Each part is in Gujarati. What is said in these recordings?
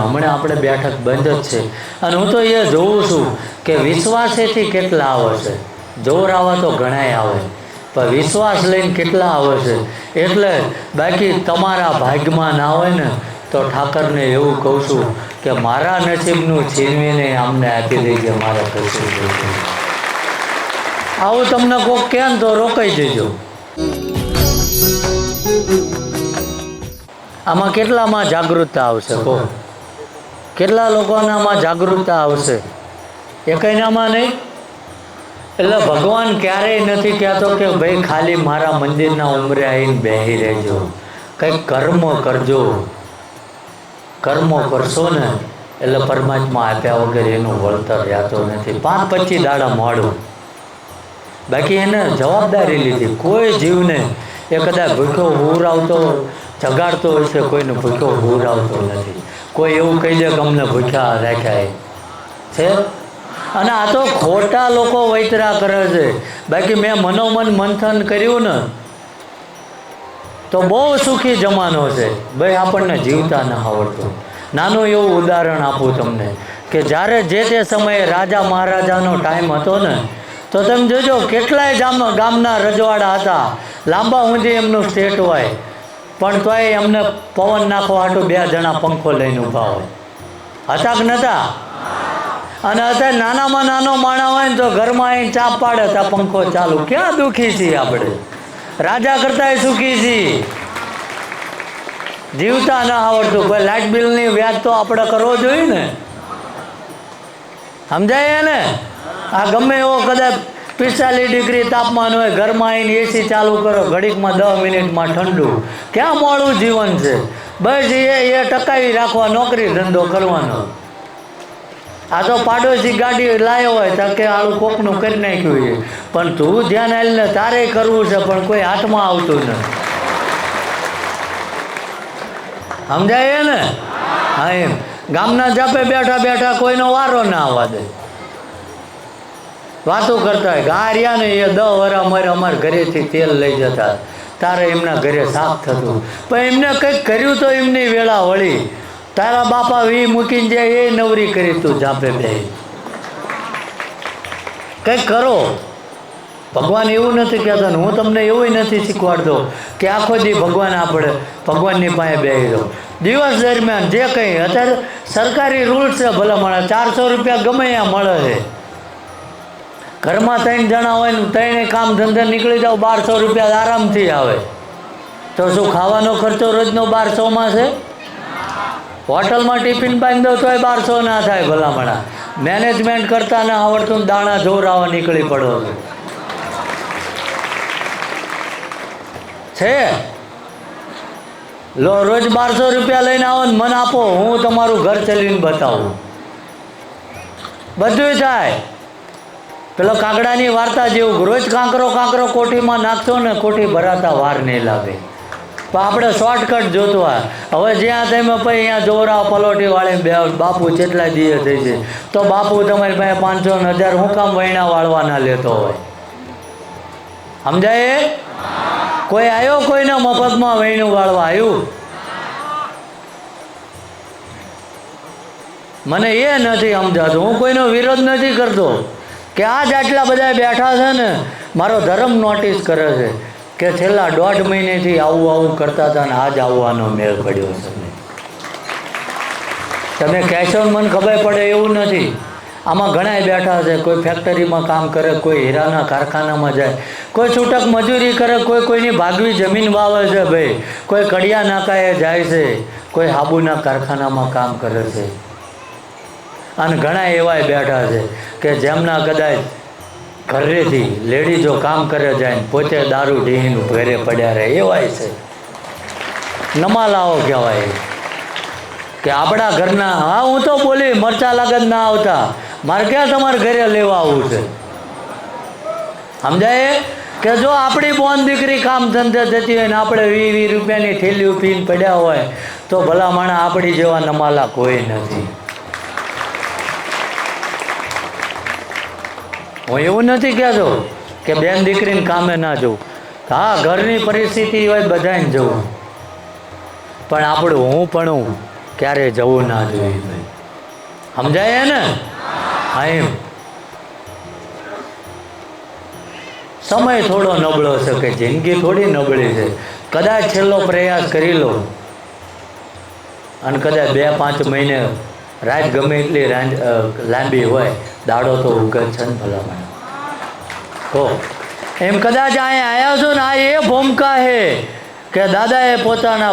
હમણાં આપણે બેઠક બંધ જ છે. અને હું તો એ જોઉં છું કે વિશ્વાસેથી કેટલા આવે છે. જોર આવે તો ઘણાય આવે. પણ વિશ્વાસ લઈને કેટલા આવે છે? એટલે બાકી તમારા ભાગ્યમાં ના હોય ને તો ઠાકરને એવું કહું છું કે મારા નસીબનું છીનવીને આમને આપી દેજે મારે કશું આવું તમને કોક કેમ તો રોકાઈ દેજો આમાં કેટલામાં જાગૃતતા આવશે? કહો. કેટલા લોકોનામાં જાગૃતતા આવશે? એકનામાં નહીં. એટલે ભગવાન ક્યારેય નથી કહેતો કે ભાઈ ખાલી મારા મંદિરના ઉંમરે આવીને બેહી રહેજો. કંઈક કર્મ કરજો. કર્મો કરશો ને, એટલે પરમાત્મા આપ્યા વગર એનું વળતર રહેતો નથી. પાંચ પચીસ દાડા મોડું. બાકી એને જવાબદારી લીધી. કોઈ જીવને એ કદાચ ભૂખ્યો હુરાવતો જગાડતો હોય છે કોઈને ભૂખ્યો હુરાવતો નથી. કોઈ એવું કહી દે કે અમને ભૂખ્યા રાખ્યા છે? અને આ તો ખોટા લોકો વૈતરા કરે છે. બાકી મેં મનોમન મંથન કર્યું ને, તો બહુ સુખી જમાનો છે. ભાઈ, આપણને જીવતા ન આવડતું. નાનું એવું ઉદાહરણ આપું તમને, કે જ્યારે જે તે સમયે રાજા મહારાજાનો ટાઈમ હતો ને, તો તમે જોજો, કેટલાય ગામ ગામના રજવાડા હતા. લાંબા ઊંધી એમનું સ્ટેટ હોય. પણ તોય અમને પવન નાખવા હાટું બે જણા પંખો લઈને ઊભા હોય. હતા કે નતા? અને અત્યારે નાનામાં નાનો માણા હોય ને તો ઘરમાં આવીને ચાપ પાડે ત્યાં પંખો ચાલુ. ક્યાં દુઃખી છીએ આપણે? રાજા કરતાંય સુખી છીએ. જીવતા ના આવડતું. કોઈ લાઇટ બિલની વ્યાજ તો આપણે કરવો જોઈએ ને. સમજાય ને આ ગમે એવો કદાચ પિસ્તાલીસ ડિગ્રી તાપમાન હોય, ઘરમાં આવીને એસી ચાલુ કરો, ઘડીકમાં દસ મિનિટમાં ઠંડુ. ક્યાં મોડું જીવન છે? બસ એ એ ટકાવી રાખવા, નોકરી ધંધો કરવાનો. આ તો પાડોશી ગાડી લાવ્યો હોય, તો કે આળું કોકનું કરી નાખ્યું છે. પણ તું ધ્યાન આવીને તારે કરવું છે, પણ કોઈ હાથમાં આવતું નથી. સમજાય ને? હા, એમ. ગામના જાપે બેઠા બેઠા કોઈનો વારો ના આવવા દે વાતો કરતા હોય રહ્યા ને એ દહ વરા મારે અમારા ઘરેથી તેલ લઈ જતા. તારે એમના ઘરે સાફ થતું. પણ એમને કંઈક કર્યું તો એમની વેળા વળી. તારા બાપા વી મૂકીને જાય એ નવરી કરી તું જાપે બે. કંઈક કરો. ભગવાન એવું નથી કહેતા હું તમને એવું નથી શીખવાડતો કે આખો દી ભગવાન આપણે ભગવાનની પાસે બેસી દો દિવસ દરમિયાન જે કંઈ, અત્યારે સરકારી રૂલ્સ છે ભલા મળે ચારસો રૂપિયા ગમે ત્યાં મળે છે. ઘરમાં ત્રણ જણા હોય ને ત્રણે કામ ધંધે નીકળી જાવ બારસો રૂપિયા આરામથી આવે. તો શું ખાવાનો ખર્ચો રોજનો બારસોમાં છે? હોટલમાં ટિફિન બાંધી દો તોય બારસો ના થાય ભલામણા. મેનેજમેન્ટ કરતા ના આવડતું દાણા જોરાવા નીકળી પડો. છે? લો, રોજ બારસો રૂપિયા લઈને આવો ને મને આપો, હું તમારું ઘર ચલીને બતાવું. બધું થાય. પેલો કાગડાની વાર્તા જેવું રોજ કાંકરો કાંકરો કોઠીમાં નાખશો ને કોઠી ભરાતા વાર નહીં લાગે. પણ આપણે શોર્ટકટ જોતવા હવે જ્યાં તમે પછી અહીંયા જોરા પલોટી વાળી બે બાપુ જેટલા દિયે થઈ છે, તો બાપુ તમારી પાસે પાંચસો ને હજાર હું કામ વૈણા વાળવાના લેતો હોય. સમજાય? કોઈ આવ્યો કોઈના મફતમાં વૈણું વાળવા આવ્યું? મને એ નથી સમજાતું. હું કોઈનો વિરોધ નથી કરતો. કે આજ આટલા બધા બેઠા છે ને, મારો ધર્મ નોટિસ કરે છે કે છેલ્લા દોઢ મહિનેથી આવું આવું કરતા હતા ને આજ આવવાનો મેળ પડ્યો છે તમે કહેશો મને ખબર પડે એવું નથી. આમાં ઘણા બેઠા છે, કોઈ ફેક્ટરીમાં કામ કરે, કોઈ હીરાના કારખાનામાં જાય, કોઈ છૂટક મજૂરી કરે, કોઈ કોઈની ભાગવી જમીન વાવે છે ભાઈ, કોઈ કડિયા નાકાએ જાય છે, કોઈ હાબુના કારખાનામાં કામ કરે છે. અને ઘણા એવાય બેઠા છે કે જેમના કદાચ ઘરેથી લેડીઝો કામ કરે જાય પોતે દારૂ ઢીહીને ઘરે પડ્યા રહે, એવાય છે. નમાલાઓ કહેવાય. કે આપણા ઘરના, હા, હું તો બોલી મરચા લાગત ના આવતા. મારે ક્યાં તમારે ઘરે લેવા આવવું છે? સમજાય? કે જો આપણી બોન દીકરી કામ ધંધે જતી હોય ને આપણે વી વી રૂપિયાની થેલીઓ ઉપીને પડ્યા હોય, તો ભલા માણા આપણી જેવા નમાલા કોઈ નથી. હું એવું નથી કહેતો કે બેન દીકરીને કામે ના જવું. હા, ઘરની પરિસ્થિતિ હોય બધાને જવું. પણ આપણું હું પણ ક્યારે જવું ના જોઈએ સમજાય ને? હા સમય થોડો નબળો છે કે જિંદગી થોડી નબળી છે. કદાચ છેલ્લો પ્રયાસ કરી લો. અને કદાચ બે પાંચ મહિને રાત ગમે એટલી લાંબી હોય, દાડો તો ઉગત છે ને ભલામણ. તો, એમ કદાચ અહીંયા આવ્યા છો ને, આ એ ભૂમિકા છે કે દાદાએ પોતાના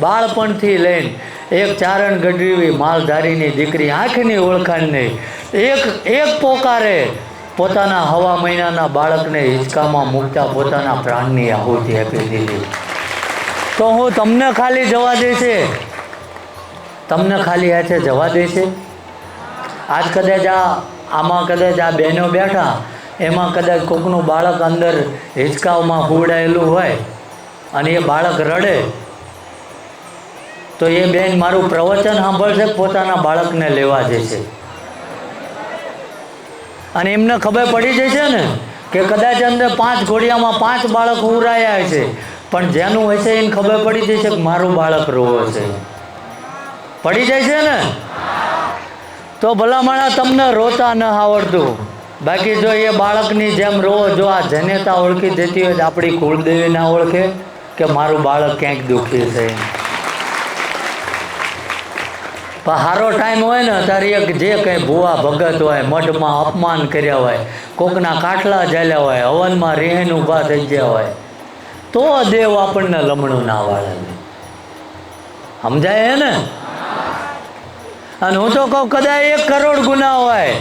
બાળપણથી લઈને એક ચારણ ગઢવી માલધારીની દીકરી આંખની ઓળખાણ નહીં એક એક પોકારે પોતાના હવા મહિનાના બાળકને હિંચકામાં મૂકતા પોતાના પ્રાણની આહુતિ આપી દીધી. તો હું તમને ખાલી જવા દેશે તમને ખાલી હાથે જવા દેશે આજ કદાચ આ, આમાં કદાચ આ બહેનો બેઠા, એમાં કદાચ કોકનું બાળક અંદર હિંચકાઓમાં હુવડાયેલું હોય અને એ બાળક રડે, તો એ બેન મારું પ્રવચન સાંભળશે, પોતાના બાળકને લેવા જશે અને એમને ખબર પડી જશે ને કે કદાચ અંદર પાંચ ઘોડિયામાં પાંચ બાળક ઉરાયા છે. પણ જેનું હશે એને ખબર પડી જશે કે મારું બાળક રોવો છે. પડી જાય છે ને? તો ભલામણા તમને રોતા ન આવડતું. બાકી જો એ બાળકની જેમ રોવો, જો આ જનેતા ઓળખી જતી હોય આપણી કુળદેવી ના ઓળખે કે મારું બાળક ક્યાંક દુઃખી છે. પણ સારો ટાઈમ હોય ને, ત્યારે એક જે કંઈ ભૂવા ભગત હોય મઠમાં અપમાન કર્યા હોય, કોકના કાટલા જાલ્યા હોય, હવનમાં રેહન ઊભા થઈ ગયા હોય, તો દેવ આપણને લમણું ના વાળે. સમજાય ને? અને હું તો કહું, કદાચ એક કરોડ ગુના હોય.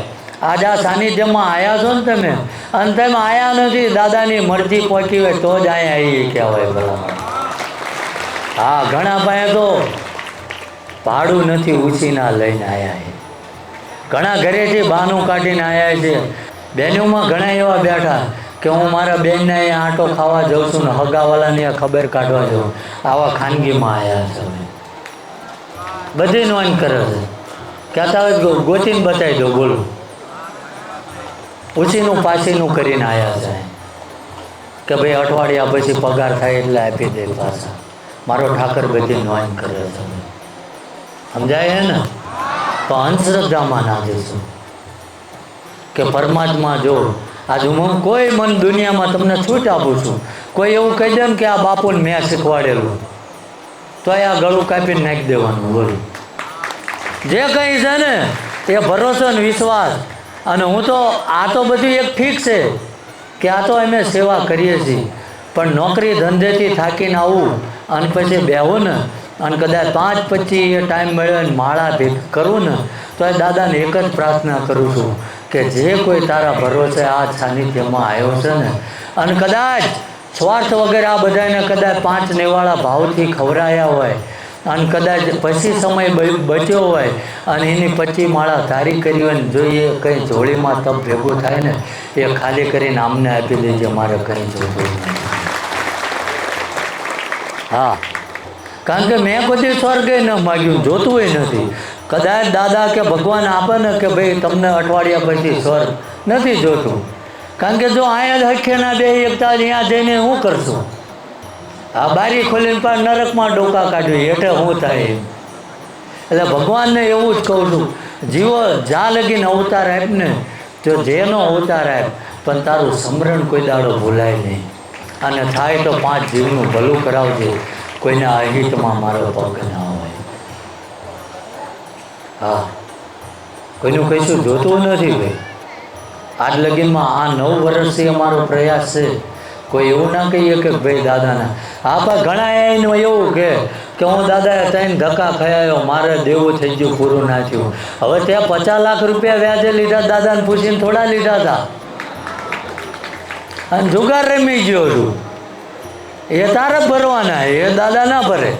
આજ આ સાનિધ્યમાં આવ્યા છો ને તમે? અને તમે આવ્યા નથી, દાદાની મરજી પહોંચી હોય તો જ અહીંયા આવી કહેવાય ભલા હા, ઘણા પાસે તો ભાડું નથી ઉછીના લઈને આવ્યા ઘણા ઘરેથી બહાનું કાઢીને આવ્યા છે. બહેનોમાં ઘણા એવા બેઠા કે હું મારા બેનને અહીંયા આંટો ખાવા જાઉં છું ને હગાવાલાને ખબર કાઢવા જાઉં. આવા ખાનગીમાં આવ્યા છે. બધી નોંધ કરે છે. કહેતા હોય ગોતીને બતાવી દો બોલો. ઉછીનું પાછીનું કરીને આવ્યા છે કે ભાઈ અઠવાડિયા પછી પગાર થાય એટલે આપી દે પાછા. મારો ઠાકર બધી નોંધ કરે છે. સમજાય હે ને? તો અંધશ્રદ્ધામાં ના જશું. કે પરમાત્મા જો આજ હું કોઈ મન દુનિયામાં તમને છૂટ આપું છું. કોઈ એવું કહી દે ને કે આ બાપુને મેં શીખવાડેલું. તો આ ગળું કાપીને નાખી દેવાનું બોલું. જે કંઈ છે ને, એ ભરોસો ને વિશ્વાસ. અને હું તો, આ તો બધું એક ઠીક છે કે આ તો અમે સેવા કરીએ છીએ. પણ નોકરી ધંધેથી થાકીને આવું અને પછી બેહું ને, અને કદાચ પાંચ પછી એ ટાઈમ મળ્યો ને માળા ભેગ કરું ને, તો એ દાદાને એક જ પ્રાર્થના કરું છું કે જે કોઈ તારા ભરોસે આ સાનિધ્યમાં આવ્યો છે ને, અને કદાચ સ્વાર્થ વગેરે આ બધાને કદાચ પાંચ નેવાળા ભાવથી ખવરાયા હોય અને કદાચ પછી સમય બચ્યો હોય અને એની પછી માળા ધારી કરી હોય ને જો કંઈ જોડીમાં તપ ભેગું થાય ને એ ખાલી કરીને આમને આપી દેજે, મારે કંઈ જોતું હા. કારણ કે મેં કોઈ સ્વર્ગે ન માગ્યું, જોતું નથી. કદાચ દાદા કે ભગવાન આપે ને કે ભાઈ તમને અઠવાડિયા પછી સ્વર્ગ નથી જોતું. કારણ કે જો અહીંયા જ હખે ના બે એકતા અહીંયા જઈને શું કરશું? આ બારી ખોલીને પણ નરકમાં ડોકા કાઢ્યો, હેઠે હું થાય. એમ એટલે ભગવાનને એવું જ કહું છું, જીવો જા લગીને અવતાર આપ ને, તો જેનો અવતાર આપ પણ તારું સમરણ કોઈ દાડો ભૂલાય નહીં. અને થાય તો પાંચ જીવનું ભલું કરાવજે, કોઈના અહિતમાં મારો પગ ના હોય. હા. કોઈનું કહીશું જોતું નથી ભાઈ. આજ લગીનમાં આ નવ વર્ષથી અમારો પ્રયાસ છે. કોઈ એવું ના કહીએ કે ભાઈ દાદાના. આપણે ઘણા એનું એવું કે કે હું દાદાએ ત્રણ ધક્કા ખયાયો મારે દેવું થઈ ગયું, પૂરું ના થયું. હવે ત્યાં પચાસ લાખ રૂપિયા વ્યાજે લીધા, દાદાને પૂછીને થોડા લીધા હતા અને જુગાર રમી ગયો છું. એ તારે ભરવાના એ દાદા ના ભરે.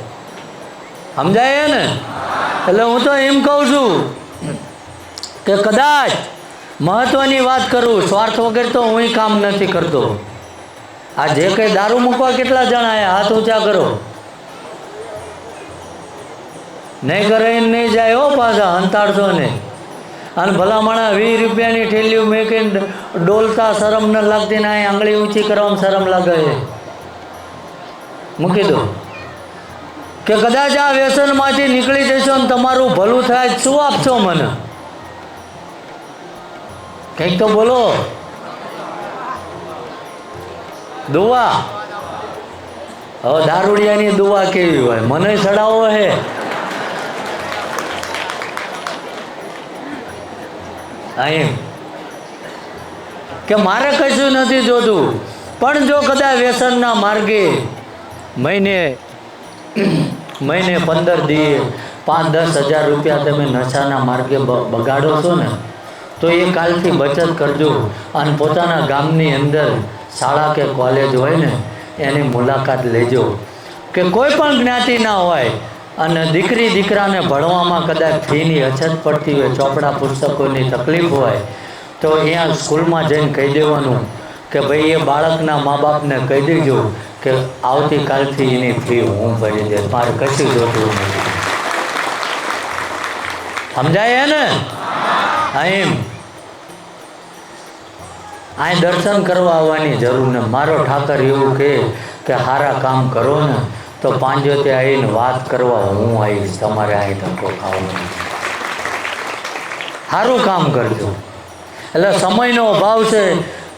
સમજાય ને એટલે હું તો એમ કહું છું કે કદાચ મહત્વની વાત કરું, સ્વાર્થ વગર તો હું કામ નથી કરતો. આ જે કંઈ દારૂ મૂકવા કેટલા જણા હાથ ઊંચા કરો. નહીં કરે નહીં જાય હો પાછા હંતાડશો ને અને ભલામણા વીસ રૂપિયાની ઠેલીઓ મેકીને ડોલતા શરમ ન લાગતી ને અહીં આંગળી ઊંચી કરવામાં શરમ લાગે છે. મૂકી દો. કે કદાચ આ વ્યસનમાંથી નીકળી જશો ને તમારું ભલું થાય શું આપશો મને? કંઈક તો બોલો. દુવા? હવે દારૂડિયાની દુવા કેવી હોય? મને ચડાવો હે. કે મારે કશું નથી જોતું. પણ જો કદાચ વ્યસનના માર્ગે મહિને મહિને પંદર દીએ પાંચ દસ હજાર રૂપિયા તમે નશાના માર્ગે બગાડો છો ને તો એ કાલથી બચત કરજો. અને પોતાના ગામની અંદર શાળા કે કોલેજ હોય ને એની મુલાકાત લેજો. કે કોઈ પણ જ્ઞાતિના હોય અને દીકરી દીકરાને ભણવામાં કદાચ ફીની અછત પડતી હોય ચોપડા પુસ્તકોની તકલીફ હોય તો અહીંયા સ્કૂલમાં જઈને કહી દેવાનું કે ભાઈ એ બાળકના મા બાપને કહી દેજો કે આવતીકાલથી એની ફી હું ભરી દે મારે કશું જોતું નથી. સમજાય ને? એમ. અહીં દર્શન કરવા આવવાની જરૂર ને. મારો ઠાકર એવું કહે કે સારા કામ કરો ને, તો પાંજોતે આવીને વાત કરવા હું આવીશ. તમારે અહીં ધક્કો ખાવાનો સારું કામ કરજો. એટલે સમયનો અભાવ છે.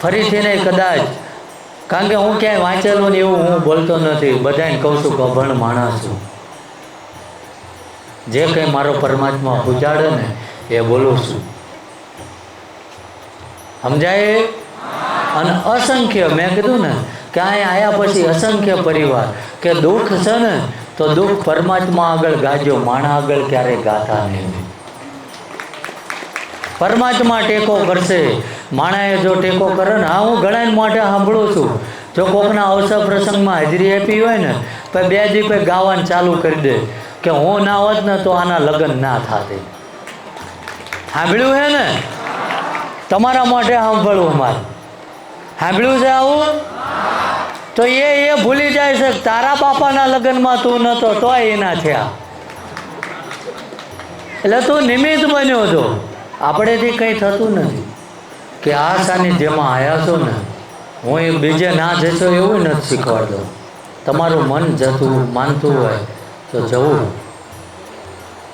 ફરીથી નહીં કદાચ. કારણ કે હું ક્યાંય વાંચેલું ને એવું હું બોલતો નથી. બધાને કહું છું કે, અભણ માણસ છું. જે કંઈ મારો પરમાત્મા ઉજાડે ને, એ બોલું છું. સમજાય? અને અસંખ્ય, મેં કીધું ને, કે અહીંયા આવ્યા પછી અસંખ્ય પરિવાર, કે દુઃખ છે ને, તો દુઃખ પરમાત્મા આગળ ગાજો, માણા આગળ ક્યારેય ગાતા નહીં. પરમાત્મા ટેકો કરશે. માણાએ જો ટેકો કરે ને, હા, હું ઘણા માટે સાંભળું છું. જો કોકના અવસર પ્રસંગમાં હાજરી આપી હોય ને, તો બે દીપે ગાવાનું ચાલુ કરી દે, કે હું ના હોત ને, તો આના લગ્ન ના થાતે. સાંભળ્યું હે ને? તમારા માટે સાંભળવું મારે સાંભળ્યું છે આવું? તો એ એ ભૂલી જાય છે તારા બાપાના લગ્નમાં તું નહોતો તોય એના થયા. એટલે તું નિમિત્ત બન્યો છો. આપણેથી કંઈ થતું નથી. કે આ જેમાં આવ્યા છો ને, હું એ બીજે ના જશો એવું નથી શીખવાડતો. તમારું મન જતું, માનતું હોય તો જવું.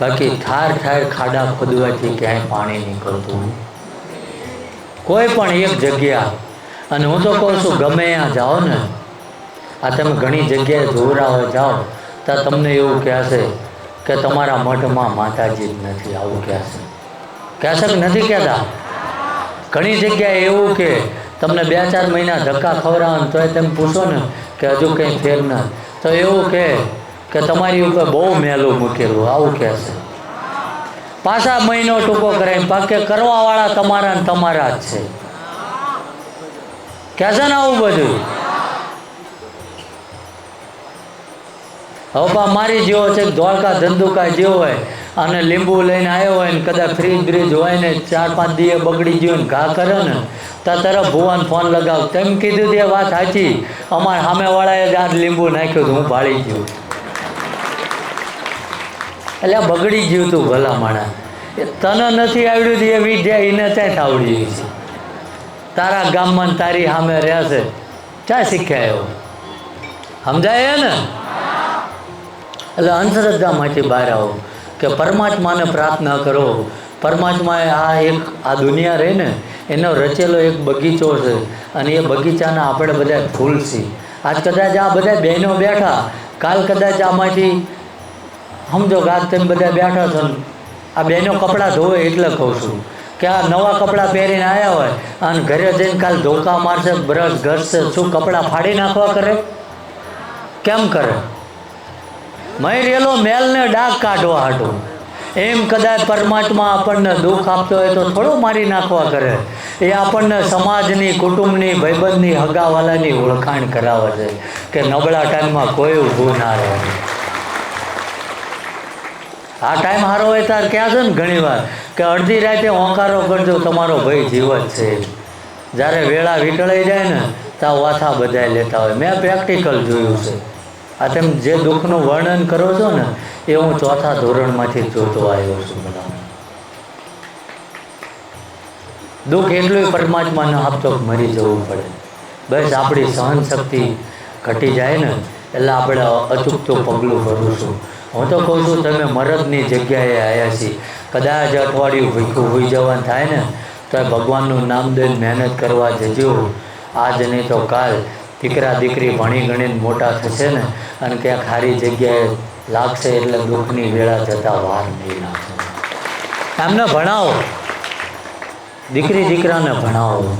બાકી ઠાર ઠાર ખાડા ખોદવાથી ક્યાંય પાણી નીકળતું કોઈ પણ એક જગ્યા અને હું તો કહું છું ગમે ત્યાં જાઓ ને આ તમે ઘણી જગ્યાએ જોરાઓ જાઓ. તો તમને એવું કહેશે કે તમારા મઠમાં માતાજી જ નથી આવું કહેશે. કહેશે કે નથી કહેતા? ઘણી જગ્યાએ એવું કે તમને બે ચાર મહિના ધક્કા ખવડાવે તોય તમે પૂછો ને કે હજુ કંઈ ફેર ના. તો એવું કહે કે તમારી ઉપર બહુ મેલું મૂકેલું આવું કહેશે. પાછા મહિનો ટૂંકો કરાય પાકે કરવાવાળા તમારા ને તમારા જ છે. કહેશે ને આવું બધું? હવે મારી જેવો છે કે ધોળકા ધંધુકા જેવો હોય, અને લીંબુ લઈને આવ્યો હોય ને કદાચ ફ્રીજ બ્રીજ હોય ને ચાર પાંચ દીએ બગડી ગયો ને ઘા કરે ને, તો તરફ ભુવાન ફોન લગાવ. તેમ કીધું તે વાત સાચી. અમારા સામેવાળાએ જ આ લીંબુ નાખ્યું હતું, હું ભાળી ગયું. એટલે બગડી ગયું તું ભલા માણા તને નથી આવડ્યું એ વિદ્યા, એને ત્યાં આવડી ગઈ છે? તારા ગામમાં તારી સામે રહેશે ક્યાં શીખ્યા એવો? સમજાય ને એટલે અંધશ્રદ્ધામાંથી બહાર આવો કે પરમાત્માને પ્રાર્થના કરો. પરમાત્માએ આ એક, આ દુનિયા રહે ને, એનો રચેલો એક બગીચો છે અને એ બગીચાના આપણે બધા ફૂલ છીએ. આજ કદાચ આ બધા બહેનો બેઠા, કાલ કદાચ આમાંથી, સમજો કે આજ તમે બધા બેઠા છો આ બહેનો કપડાં ધોવે એટલે કહું છું. કે આ નવા કપડાં પહેરીને આવ્યા હોય. અને ઘરે જઈને કાલ ધોકા મારશે બ્રશ ઘરશે શું કપડાં ફાડી નાખવા કરે? કેમ કરે? મય રેલો મેલને ડાક કાઢવા હાટું. એમ કદાચ પરમાત્મા આપણને દુઃખ આપતો હોય તો થોડો મારી નાખવા કરે. એ આપણને સમાજની કુટુંબની ભાઈબંધની હગાવાલાની ઓળખાણ કરાવે છે કે નબળા ટાઈમમાં કોઈ ઊભું ના રહે. આ ટાઈમ સારો હોય ત્યારે ક્યાં છે ને ઘણીવાર કે અડધી રાતે ઓંકારો કરજો, તમારો ભાઈ જીવત છે જ્યારે વેળા વીટળાઈ જાય ને ત્યાં વાથા બધાય લેતા હોય. મેં પ્રેક્ટિકલ જોયું છે. આ તેમ જે દુઃખનું વર્ણન કરો છો ને, એ હું ચોથા ધોરણમાંથી જોતો આવ્યો છું બધા. દુઃખ એટલું પરમાત્માને આપતો મરી જવું પડે. બસ આપણી સહન શક્તિ ઘટી જાય ને, એટલે આપણે અચૂકતું પગલું ભરું છું. હું તો કહું છું, તમે મરદની જગ્યાએ આવ્યા છીએ. કદાચ અઠવાડિયું ભીખું હોઈ જવાનું થાય ને, તો ભગવાનનું નામ દઈને મહેનત કરવા જજો. આજ નહીં તો કાલ દીકરા દીકરી ભણી ગણીને મોટા થશે ને, અને ક્યાંક સારી જગ્યાએ લાગશે એટલે દુઃખની વેળા જતાં વાર નહીં લાગશે. એમને ભણાવો. દીકરી દીકરાને ભણાવો.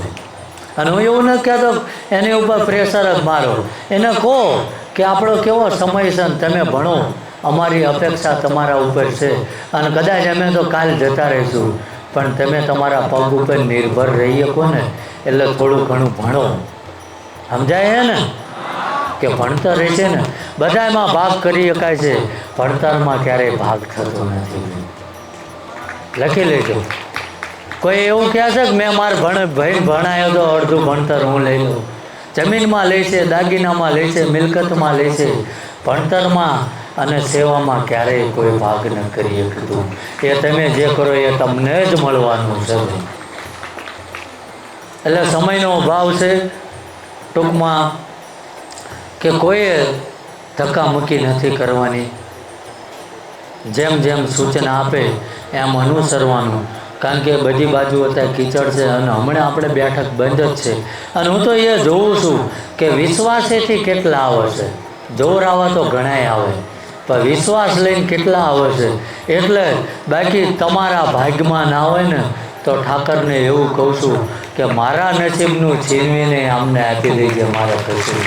અને હું એવું નથી કહેતો, એની ઉપર પ્રેશર જ મારો. એને કહો કે આપણો કેવો સમય છે તમે ભણો. અમારી અપેક્ષા તમારા ઉપર છે. અને કદાચ અમે તો કાલ જતા રહીશું પણ તમે તમારા પગ ઉપર નિર્ભર રહી શકો ને એટલે થોડું ઘણું ભણો. સમજાય છે ને? કે ભણતર રહે છે ને? બધામાં ભાગ કરી શકાય છે. ભણતરમાં ક્યારેય ભાગ થતો નથી. લખી લેજો. કોઈ એવું કહે છે કે મેં મારે ભણ ભાઈ ભણાયો તો અડધું ભણતર હું લઈ લઉં. જમીનમાં લે છે દાગીનામાં લે છે મિલકતમાં લે છે. ભણતરમાં અને સેવામાં ક્યારેય કોઈ ભાગ ન કરી શકતું. એ તમે જે કરો એ તમને જ મળવાનું છે. એટલે સમયનો અભાવ છે. ટૂંકમાં કે કોઈએ ધક્કા મૂકી નથી કરવાની. જેમ જેમ સૂચના આપે એમ અનુસરવાનું. કારણ કે બધી બાજુ અત્યારે કીચડ છે અને હમણાં આપણે બેઠક બંધ જ છે. અને હું તો એ જોઉં છું કે વિશ્વાસેથી કેટલા આવે છે. જોર આવા તો ઘણાય આવે. પણ વિશ્વાસ લઈને કેટલા આવે છે? એટલે બાકી તમારા ભાગમાં ના હોય ને, તો ઠાકરને એવું કહું છું કે મારા નસીબનું છીનવીને અમને આપી દેજે મારા કશું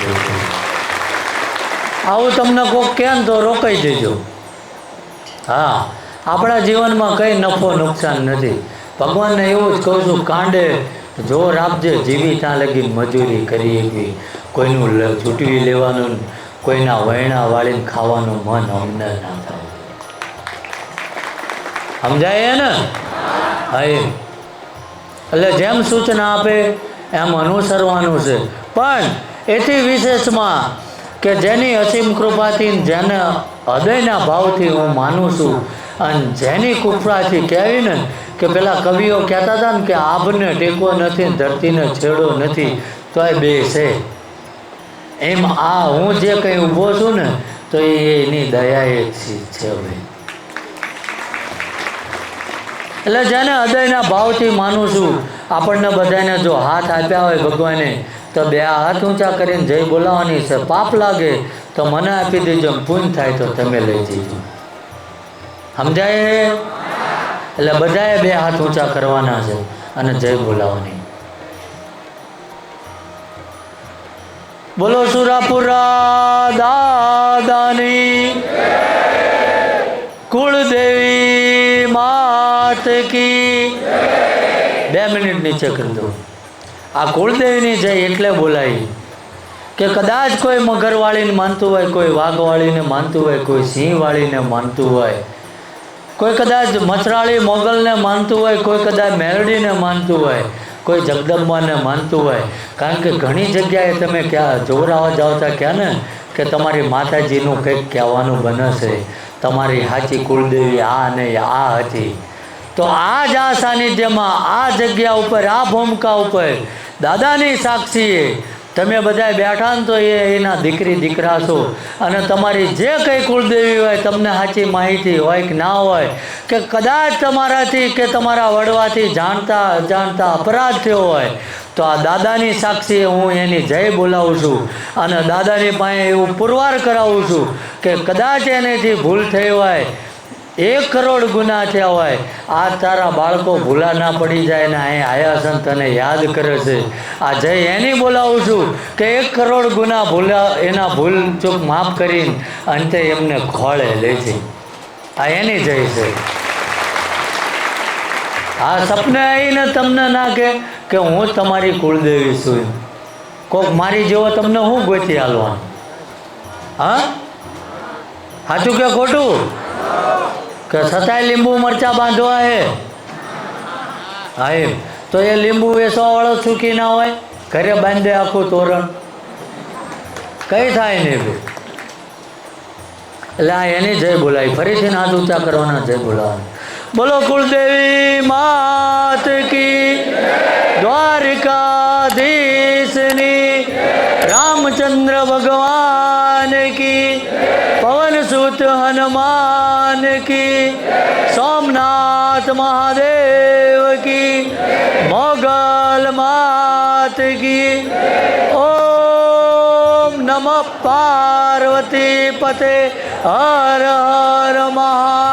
આવું તમને કોક કહે તો રોકાઈ દેજો હા, આપણા જીવનમાં કંઈ નફો નુકસાન નથી. ભગવાનને એવું જ કહું છું, કાંડે જોર આપજે જીવી ત્યાં લગી મજૂરી કરી એવી કોઈનું છૂટવી લેવાનું કોઈના વૈણા વાળીને ખાવાનું મન અમને ના થાય. સમજાય ને હા. એટલે જેમ સૂચના આપે એમ અનુસરવાનું છે. પણ એથી વિશેષમાં કે જેની અસીમ કૃપાથી જેને હૃદયના ભાવથી હું માનું છું અને જેની કૃપાથી કહેવીને કે પેલા કવિઓ કહેતા હતા ને કે આભને ટેકો નથી ધરતીને છેડો નથી તો એ બે છે. એમ આ હું જે કંઈ ઊભો છું ને તો એ એની દયા એ છે ભાઈ. એટલે જેને હૃદયના ભાવથી માનું છું આપણને બધાને જો હાથ આપ્યા હોય ભગવાને તો બે હાથ ઊંચા કરીને જય બોલાવવાની છે. પાપ લાગે તો મને આપી દેજો પૂન થાય તો તમે લઈ જજો. સમજાય? એટલે બધાએ બે હાથ ઊંચા કરવાના છે અને જય બોલાવવાની બોલો સુરાપુરા દાદાની. કુળદેવી માત કી. બે મિનિટ નીચે કરી દો. આ કુળદેવીની જય એટલે બોલાવી કે કદાચ કોઈ મગરવાળીને માનતું હોય, કોઈ વાઘવાળીને માનતું હોય, કોઈ સિંહવાળીને માનતું હોય, કોઈ કદાચ મચરાળી મોગલને માનતું હોય, કોઈ કદાચ મેરડીને માનતું હોય કોઈ જગદંબાને માનતું હોય. કારણ કે ઘણી જગ્યાએ તમે ક્યાં જોરાવા જાઓ ત્યાં ક્યાં ને, કે તમારી માતાજીનું કંઈક કહેવાનું બનશે. તમારી સાચી કુળદેવી આ ને આ હતી. તો આ જ આ સાનિધ્યમાં આ જગ્યા ઉપર, આ ભૂમિકા ઉપર દાદાની સાક્ષીએ તમે બધા બેઠા ને તો એ એના દીકરી, દીકરા છો. અને તમારી જે કંઈ કુળદેવી હોય, તમને સાચી માહિતી હોય કે ના હોય, કે કદાચ તમારાથી કે તમારા વડવાથી જાણતા જાણતા અપરાધ થયો હોય, તો આ દાદાની સાક્ષીએ હું એની જય બોલાવું છું. અને દાદાની પાસે એવું પુરવાર કરાવું છું કે કદાચ એનેથી ભૂલ થઈ હોય એક કરોડ ગુના થયા હોય. આ તારા બાળકો ભૂલા ના પડી જાય ને અહીં આયા છે તને યાદ કરે છે. આ જય એની બોલાવું છું કે એક કરોડ ગુના ભૂલા એના ભૂલ ચૂક માફ કરીને અંતે એમને ખોળે લે છે. આ એની જય છે. આ સપને આવીને તમને ના કે કે હું તમારી કુળદેવી છું. કોક મારી જેવો તમને હું ગોતી હાલવાનું હા? સાચું કે ખોટું? કે છતાંય લીંબુ મરચા બાંધવા હે? હા એમ. તો એ લીંબુ વેચવા વાળો ચૂકી ના હોય ઘરે બાંધે આખું તોરણ. કઈ થાય નહીં ભાઈ એટલે આ એની જય બોલાવી ફરીથી હાથ ઊંચા કરવાના જય બોલાવવાના બોલો કુળદેવી માત કી દ્વારકાધીશની રામચંદ્ર ભગવાન કી ભૂત હનુમાન કી, સોમનાથ મહાદેવ કી, મોગલ માત કી, ઓમ નમ પાર્વતી પતે હર હર મહા